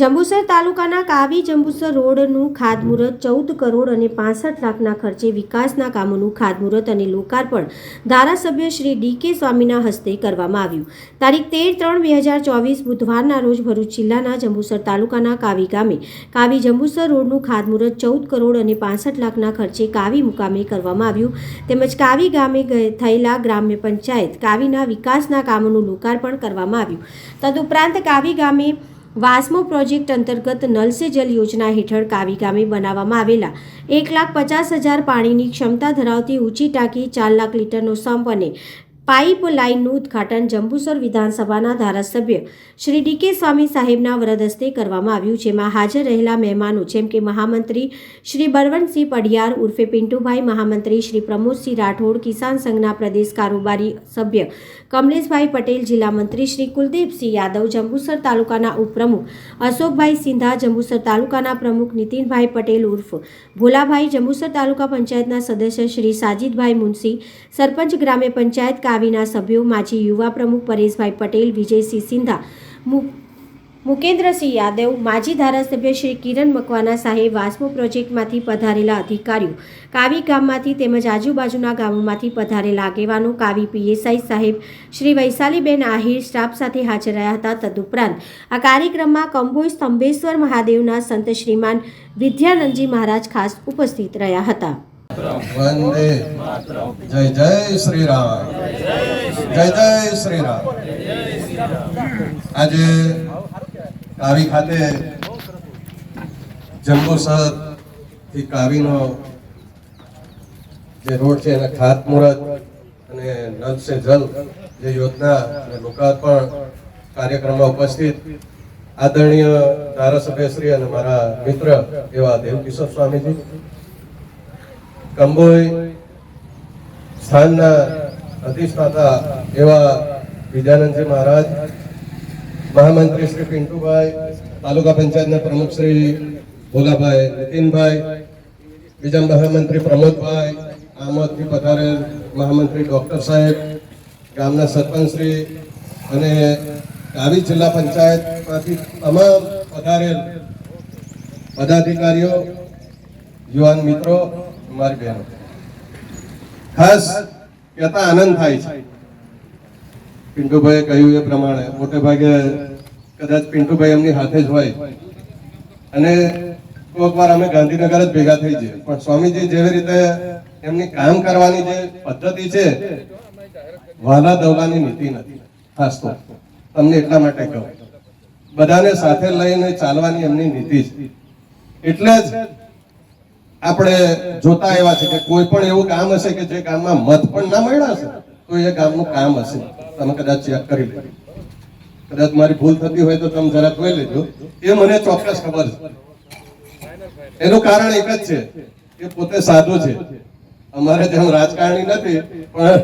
જંબુસર તાલુકાના કાવી જંબુસર રોડનું ખાતમુહૂર્ત ચૌદ કરોડ અને પાસઠ લાખના ખર્ચે વિકાસના કામોનું ખાતમુહૂર્ત અને લોકાર્પણ ધારાસભ્ય શ્રી ડી કે સ્વામીના હસ્તે કરવામાં આવ્યું. તારીખ તેર ત્રણ બે હજાર ચોવીસ બુધવારના રોજ ભરૂચ જિલ્લાના જંબુસર તાલુકાના કાવી ગામે કાવી જંબુસર રોડનું ખાતમુહૂર્ત ચૌદ કરોડ અને પાસઠ લાખના ખર્ચે કાવી મુકામે કરવામાં આવ્યું. તેમજ કાવી ગામે થયેલા ગ્રામ્ય પંચાયત કાવીના વિકાસના કામોનું લોકાર્પણ કરવામાં આવ્યું. તદુપરાંત કાવી ગામે વાસ્મો પ્રોજેક્ટ અંતર્ગત નલ સે જલ યોજના હેઠળ કાવી ગામે બનાવવામાં આવેલા એક લાખ પચાસ હજાર પાણીની ક્ષમતા ધરાવતી ઊંચી ટાંકી ચાર લાખ લીટરનો સંપ અને પાઇપ લાઇનનું ઉદ્ઘાટન જંબુસર વિધાનસભાના ધારાસભ્ય શ્રી ડી કે સ્વામી સાહેબના વરદ હસ્તે કરવામાં આવ્યું, જેમાં હાજર રહેલા મહેમાનો જેમ કે મહામંત્રી શ્રી બળવંતસિંહ પડિયાર ઉર્ફે પિન્ટુભાઈ મહામંત્રી શ્રી પ્રમોદસિંહ રાઠોડ, કિસાન સંઘના પ્રદેશ કારોબારી સભ્ય કમલેશભાઈ પટેલ, જિલ્લા મંત્રી શ્રી કુલદીપસિંહ યાદવ, જંબુસર તાલુકાના ઉપપ્રમુખ અશોકભાઈ સિંધા, જંબુસર તાલુકાના પ્રમુખ નીતિનભાઈ પટેલ ઉર્ફ ભોલાભાઈ, જંબુસર તાલુકા પંચાયતના સદસ્ય શ્રી સાજીદભાઈ મુનસી સરપંચ ગ્રામ્ય પંચાયત કાવીના સભ્યો માજી યુવા પ્રમુખ પરેશભાઈ પટેલ, વિજયસિંહ સિંધા મુકેન્દ્રસિંહ યાદવ, માજી ધારાસભ્ય શ્રી કિરણ મકવાના સાહેબ વાસ્મો પ્રોજેક્ટમાંથી પધારેલા અધિકારીઓ, કાવી ગામમાંથી તેમજ આજુબાજુના ગામોમાંથી પધારેલા આગેવાનો, કાવી પીએસઆઈ સાહેબ, શ્રી વૈશાલીબેન આહિર સ્ટાફ સાથે હાજર રહ્યા હતા. તદુપરાંત આ કાર્યક્રમમાં કંબોઈ સ્તંભેશ્વર મહાદેવના સંત શ્રીમાન વિદ્યાનંદજી મહારાજ ખાસ ઉપસ્થિત રહ્યા હતા. વંદે જય જય શ્રી રામ જય જય શ્રી રામ આજે કાવી ખાતે જંબુસરથી કાવીનો જે રોડ છે એના ખાતમુહૂર્ત અને નલ સે જલ જે યોજના અને લોકાર્પણ કાર્યક્રમમાં ઉપસ્થિત આદરણીય ધારાસભ્ય શ્રી અને મારા મિત્ર એવા દેવકિશોર સ્વામીજી કંબોઈ સ્થાનના અધિષ્ઠાતા એવા વિદ્યાનંદજી મહારાજ, મહામંત્રી શ્રી પિન્ટુભાઈ, તાલુકા પંચાયતના પ્રમુખ શ્રી ભોલાભાઈ નીતિનભાઈ, બીજા મહામંત્રી પ્રમોદભાઈ આમોદથી પધારેલ મહામંત્રી ડૉક્ટર સાહેબ, ગામના સરપંચ શ્રી અને કાવી જિલ્લા પંચાયતમાંથી તમામ પધારેલ પદાધિકારીઓ, યુવાન મિત્રો મારી બહેનો ખાસ કહેતા આનંદ થાય છે. પિન્ટુભાઈએ કહ્યું એ પ્રમાણે, મોટે ભાગે કદાચ પિન્ટુભાઈ એમની હાથે જ હોય. અને કોઈક વાર અમે ગાંધીનગર જ ભેગા થઈ જઈએ. પણ સ્વામીજી જેવી રીતે એમની કામ કરવાની જે પદ્ધતિ છે, વાલા દવલાની નીતિ નથી. ખાસ તો તમને એટલા માટે કહું. બધાને સાથે લઈને ચાલવાની એમની નીતિ છે. એટલે જ આપણે જોતા એવા છે કે કોઈ પણ એવું કામ હશે કે જે ગામમાં મત પણ ના મળ્યા હશે, તો એ ગામનું કામ હશે. તમે કદાચ ચેક કરી લેજો કદાચ મારી ભૂલ થતી હોય તો તમે જરા જોઈ લેજો. એ મને ચોક્કસ ખબર છે. એનું કારણ એક જ છે કે પોતે સાધુ છે. અમારે જેમ રાજકારણી નથી, પણ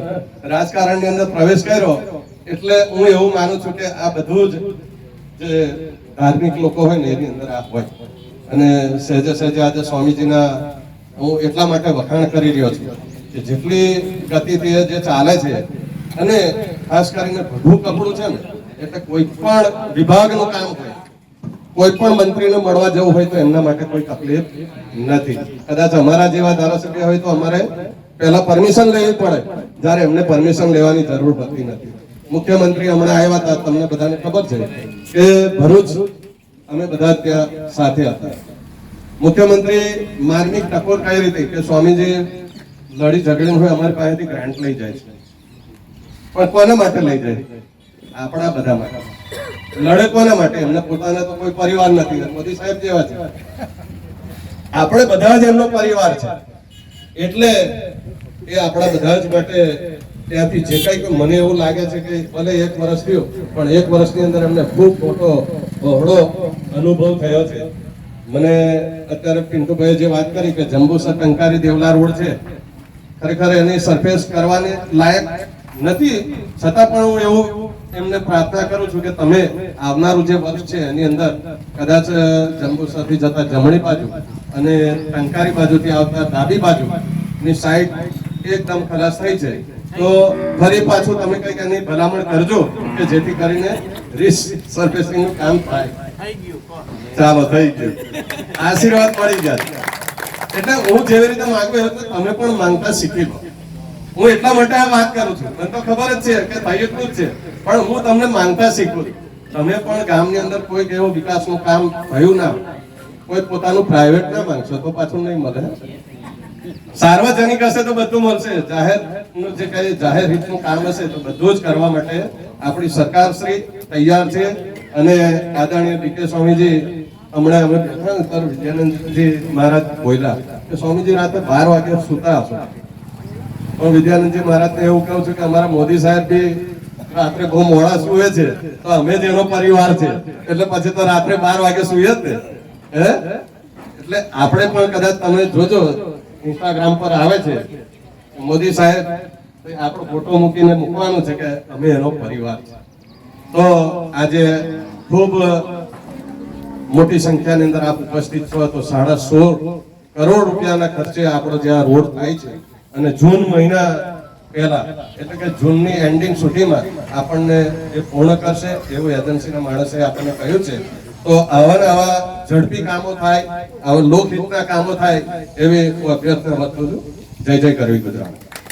રાજકારણની અંદર પ્રવેશ કર્યો, એટલે હું એવું માનું છું કે આ બધું જ જે ધાર્મિક લોકો હોય ને, એની અંદર આ હોય. અને સહેજે સહેજે આજે સ્વામીજીના હું એટલા માટે વખાણ કરી રહ્યો છું કે જેટલી ગતિથી જે ચાલે છે અને ખાસ કરીને ભગવું કપડું છે ને, એટલે કોઈ પણ વિભાગનું કામ હોય, કોઈ પણ મંત્રીને મળવા જવું હોય તો એમના માટે કોઈ તકલીફ નથી. કદાચ અમારા જેવા ધારાસભ્ય હોય તો અમારે પહેલા પરમિશન લેવી પડે, જ્યારે એમને પરમિશન લેવાની જરૂર પડતી નથી. મુખ્યમંત્રી હમણાં આવ્યા હતા, તમને બધાને ખબર છે કે ભરૂચ અમે બધા ત્યાં સાથે હતા. મુખ્યમંત્રી માર્મિક ટકોર કઈ રીતે કે સ્વામીજી, લડી ઝઘડીને હોય અમારી પાસેથી ગ્રાન્ટ લઈ જાય છે. પણ કોના માટે લઈ જાય? આપણા બધા માટે. લડે કોના માટે? એમને પોતાના તો કોઈ પરિવાર નથી. મોદી સાહેબ જેવા છે. આપણે બધા જ એમનો પરિવાર છે. એટલે એ આપણા બધા જ માટે ત્યાંથી જે કઈ મને એવું લાગે છે કે ભલે એક વર્ષ થયું, પણ એક વર્ષની અંદર એમને ખૂબ મોટો બહોળો અનુભવ થયો છે. મને અત્યારે પિન્ટુભાઈએ જે વાત કરી કે જંબુસર ટંકારી દેવલા રોડ છે, ખરેખર એની સરફેસ કરવાની લાયક નથી. છતાં પણ હું એવું એમને પ્રાર્થના કરું છું કે તમે આવનારું જે વર્ષ છે એની અંદર કદાચ જંબુસરથી જતા જમણી બાજુ અને ટંકારી બાજુથી આવતા ડાબી બાજુ ની સાઈડ એકદમ ખલાસ થઈ છે તો ફરી પાછું તમે કંઈક એની ભલામણ કરજો કે જેથી કરીને રીસ સરફેસિંગનું કામ થાય. ચાલો, થઈ ગયું. આશીર્વાદ મળી ગયા એટલે હું જેવી રીતે માંગુ એવી તમે પણ માંગતા શીખી લો. હું એટલા માટે આ વાત કરું છું. મને તો ખબર જ છે કે ભાઈ એટલું જ છે. પણ હું તમને માંગતા શીખું તમે પણ ગામની અંદર કોઈ એવો વિકાસનું કામ થયું ના કોઈ પોતાનું પ્રાઇવેટ ના માંગશો તો પાછું નહીં મળે. સાર્વજનિક હશે તો બધું મળશે. જાહેરનું જે કઈ જાહેર હિતનું કામ હશે તો બધું જ કરવા માટે આપણી સરકાર શ્રી તૈયાર છે. અને આદરણીય ડીકે સ્વામીજી, હમણાં અમે સર વિદ્યાનંદજી મહારાજ બોલ્યા કે સ્વામીજી, રાતે બાર વાગે સુતા હશો. પણ વિદ્યાનંદજી મહારાજને એવું કહું છું કે અમારા મોદી સાહેબ બી રાત્રે બહુ મોડા સુવે છે. તો અમે જ એનો પરિવાર છે. એટલે પછી તો રાત્રે બાર વાગે સુઈએ જ ને. હે? એટલે આપણે પણ કદાચ તમે જોજો ઇન્સ્ટાગ્રામ પર આવે છે. મોદી સાહેબ આપણો ફોટો મૂકીને મૂકવાનું છે કે અમે એનો પરિવાર છે. તો આજે ખૂબ મોટી સંખ્યાની અંદર આપ ઉપસ્થિત છો, તો સાડા સોળ કરોડ રૂપિયાના ખર્ચે આપણો જે રોડ થાય છે, અને જૂન મહિના પહેલા, એટલે કે જૂનની એન્ડિંગ સુધીમાં આપણને એ પૂર્ણ કરશે, એવું એજન્સીના માણસે આપણને કહ્યું છે તો આવા આવા ઝડપી કામો થાય, આવા લોકહિતના કામો થાય, એવી હું અભ્યર્થના છું. જય જય કરવી ગુજરાત.